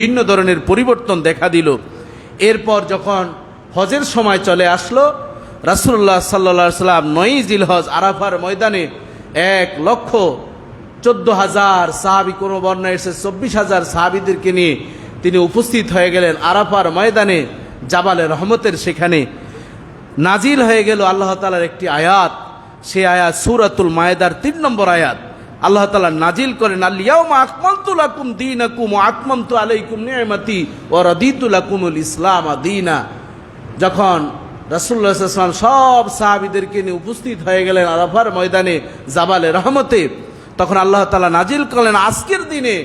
ভিন্ন ধরনের পরিবর্তন দেখা দিল। এরপর যখন হজের সময় চলে আসলো রাসুল্লাহ সাল্লা সাল্লাম নয়ই জিল হজ আরাফার ময়দানে এক লক্ষ চোদ্দ হাজার সাহাবি কোনো বর্ণায় এসে চব্বিশ হাজার সাহাবিদেরকে নিয়ে তিনি উপস্থিত হয়ে গেলেন আরাফার ময়দানে জাবালে রহমতের সেখানে। নাজিল হয়ে গেল আল্লাহ তালার একটি আয়াত। সে আয়াত সুরাতুল মায়েদার তিন নম্বর আয়াত। আল্লাহ তালা নাজিল করেন আল্লিয়াউমা আকমালতুল আকুম দিন আকুম আকমন্তু আলাইকুম নিয়ামতি ও রদিতুল আকুমুল ইসলাম দিনা। যখন রাসুল্লাহ ইসলাম সব সাহাবিদেরকে নিয়ে উপস্থিত হয়ে গেলেন আরাফার ময়দানে জাবালে রহমতে, তখন আল্লাহ তালা নাজিল করলেন, আজকের দিনে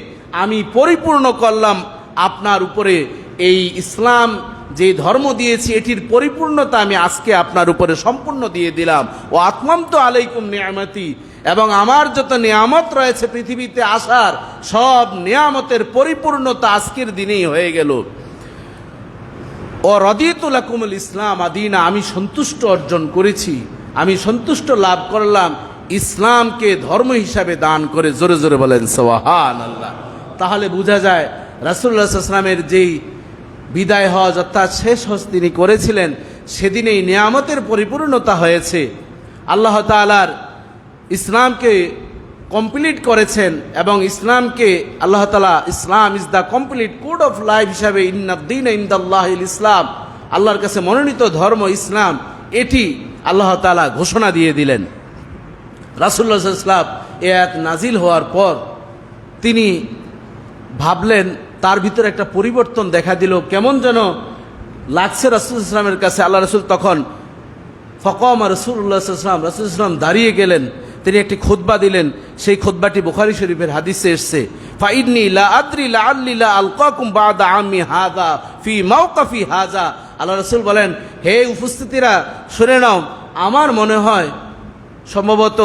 আমি পরিপূর্ণ করলাম আপনার উপরে এই ইসলাম, যে ধর্ম দিয়েছি, এটির পরিপূর্ণতা আমি আজকে আপনার উপরে সম্পূর্ণ দিয়ে দিলাম। ও আত্মাম তো আলাইকুম নিয়ামতি এবং আমার যত নিয়ামত রয়েছে পৃথিবীতে আসার, সব নিয়ামতের পরিপূর্ণতা আজকের দিনেই হয়ে গেল। ও ইসলাম আদিনা, আমি সন্তুষ্ট অর্জন করেছি। আমি সন্তুষ্ট লাভ করলাম ইসলামকে ধর্ম হিসাবে দান করে। জোরে জোরে বলেন সোহান আল্লাহ তাহলে বোঝা যায় রাসুল্লাহ ইসলামের যেই বিদায় হজ অর্থাৎ শেষ হজ তিনি করেছিলেন, সেদিনেই নিয়ামতের পরিপূর্ণতা হয়েছে। আল্লাহ তালার ইসলামকে কমপ্লিট করেছেন এবং ইসলামকে আল্লাহ তালা Islam is the complete code of life হিসাবে ইন্নাদ্দিন ইন্দাল্লাহ ইসলাম, আল্লাহর কাছে মনোনীত ধর্ম ইসলাম, এটি আল্লাহ তালা ঘোষণা দিয়ে দিলেন। রাসুল্লাহ ইসলাম এ এক নাজিল হওয়ার পর তিনি ভাবলেন, তার ভিতরে একটা পরিবর্তন দেখা দিল, কেমন যেন লাগছে রাসুল ইসলামের কাছে। আল্লাহ রসুল তখন ফকম রসুল্লাহ ইসলাম রসুল ইসলাম দাঁড়িয়ে গেলেন। তিনি একটি খুতবা দিলেন। সেই খুতবাটি বুখারি শরীফের হাদিসে এসছে। ফাইদনি লা আদ্রি লা আল্লি লা আলকাকুম বাদা আমি হাদা, ফি মাওকাফি হাজা আল্লাহ রসুল বলেন, হে উপস্থিতিরা, শুনে নাও, আমার মনে হয় সম্ভবত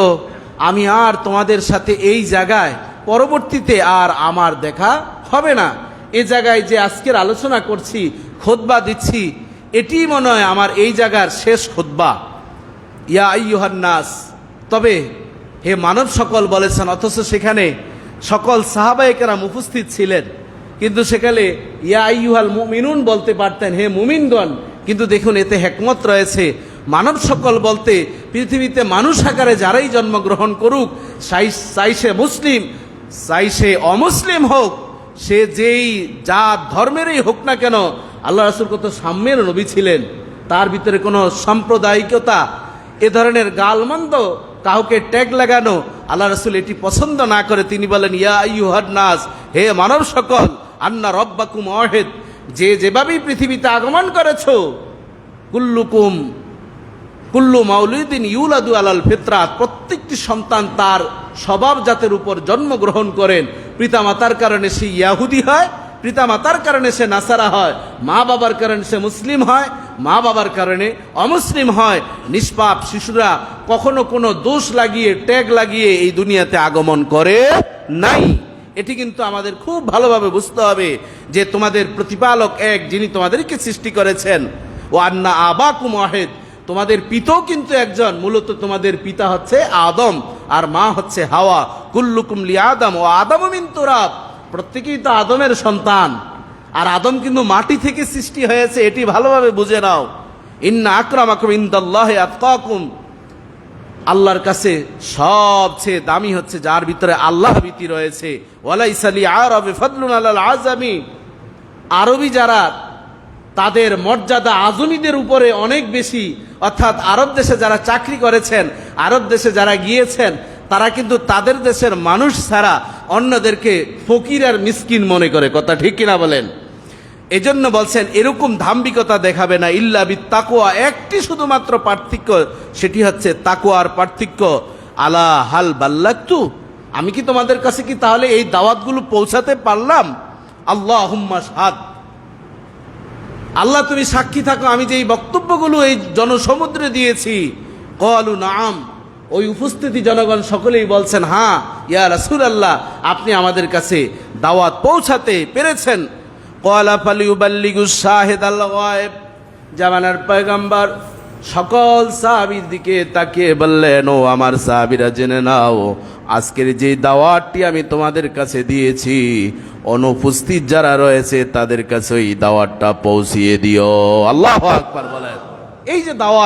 আমি আর তোমাদের সাথে এই জায়গায় পরবর্তীতে আর আমার দেখা হবে না। এ জায়গায় যে আজকের আলোচনা করছি খোদবা দিচ্ছি, এটি মনে হয় আমার এই জায়গার শেষ খোদবা ইয়া আইয়ুহান নাস। তবে হে মানব সকল বলেছেন, অথচ সেখানে সকল সাহাবাহিকেরাম উপস্থিত ছিলেন। কিন্তু সেখানে ইয়া আইয়ুহাল মুমিনুন বলতে পারতেন, হে মুমিনগণ, কিন্তু দেখুন এতে হেকমত রয়েছে। মানব সকল বলতে পৃথিবীতে মানুষ আকারে যারাই জন্মগ্রহণ করুক চাই সে মুসলিম চাই সে অমুসলিম হোক, সে যেই যা ধর্মেরই হোক না কেন, আল্লাহ রাসুল কত সাম্যের নবী ছিলেন। তার ভিতরে কোনো সাম্প্রদায়িকতা, এ ধরনের গালমন্দ কাউকে ট্যাগ লাগানো, আল্লাহ রসুল এটি পছন্দ না করে, তিনি বলেন, ইয়া ইউহাদ নাস, হে মানব সকল, আন্না রব্বাকুম অহেদ যে যেভাবেই পৃথিবীতে আগমন করেছ, কুল্লুকুম, কুল্লু মাউলিদিন ইউলাদু আলাল ফিতরাত, প্রত্যেকটি সন্তান তার স্বভাব জাতের উপর জন্মগ্রহণ করেন। পিতামাতার কারণে সে ইয়াহুদি হয়, পিতামাতার কারণে সে নাসারা হয় মা বাবার কারণে সে মুসলিম হয় মা বাবার কারণে অমুসলিম হয়, নিষ্পাপ শিশুরা কখনো কোনো দোষ লাগিয়ে, ট্যাগ লাগিয়ে এই দুনিয়াতে আগমন করে নাই। এটি কিন্তু আমাদের খুব ভালোভাবে বুঝতে হবে যে তোমাদের প্রতিপালক এক যিনি তোমাদেরকে সৃষ্টি করেছেন। ও আন্না আবাকুম ওয়াহেদ, তোমাদের পিতাও কিন্তু একজন, মূলত তোমাদের পিতা হচ্ছে আদম আর মা হচ্ছে হাওয়া। কুল্লুকুম লি আদম ও আদম মিন তুরাব, প্রত্যেকেই তো আদমের সন্তান। আর আদম কিন্তু মাটি থেকে সৃষ্টি হয়েছে, এটি ভালোভাবে বুঝে নাও। ইন্না আকরামাকুম ইনদাল্লাহ আতকাকুম। আল্লাহর কাছে সবচেয়ে দামি হচ্ছে যার ভিতরে আল্লাহ ভীতি রয়েছে। ওয়ালাইসালি আর হবে ফদলুন আল্লাহ আজামি আরবি যারা তাদের মর্যাদা আজমিদের উপরে অনেক বেশি, অর্থাৎ আরব দেশে যারা চাকরি করেছেন, আরব দেশে যারা গিয়েছেন, তারা কিন্তু তাদের দেশের মানুষ ছাড়া অন্যদেরকে ফকির আর মিসকিন মনে করে। কথা ঠিক কিনা বলেন? এজন্য বলছেন, এরকম ধাম্বিকতা দেখাবে না, ইল্লা বি তাকোয়া একটি শুধুমাত্র পার্থক্য, সেটি হচ্ছে তাকোয়ার পার্থক্য। আলা হাল বাল্লাক্তু আমি কি তোমাদের কাছে কি তাহলে এই দাওয়াতগুলো পৌঁছাতে পারলাম? আল্লাহ সাদ আল্লাহ, তুমি সাক্ষী থাকো, আমি যে এই বক্তব্যগুলো এই জনসমুদ্রে দিয়েছি। কলু নাম ওই উপস্থিতি জনগণ সকলেই বলছেন হ্যাঁ ইয়া রাসুল আল্লাহ আপনি আমাদের কাছে দাওয়াত পৌঁছাতে পেরেছেন। কলা জামানার পয়গম্বর সকল সাহাবির দিকে তাকিয়ে বললেন, ও আমার সাহাবিরা, জেনে নাও, আজকের যে দাওয়াতটি আমি তোমাদের কাছে দিয়েছি, অনুপস্থিত যারা রয়েছে তাদের কাছে ওই দাওয়াতটা পৌঁছিয়ে দিও। আল্লাহ আকবার বলেন। এই যে দাওয়াত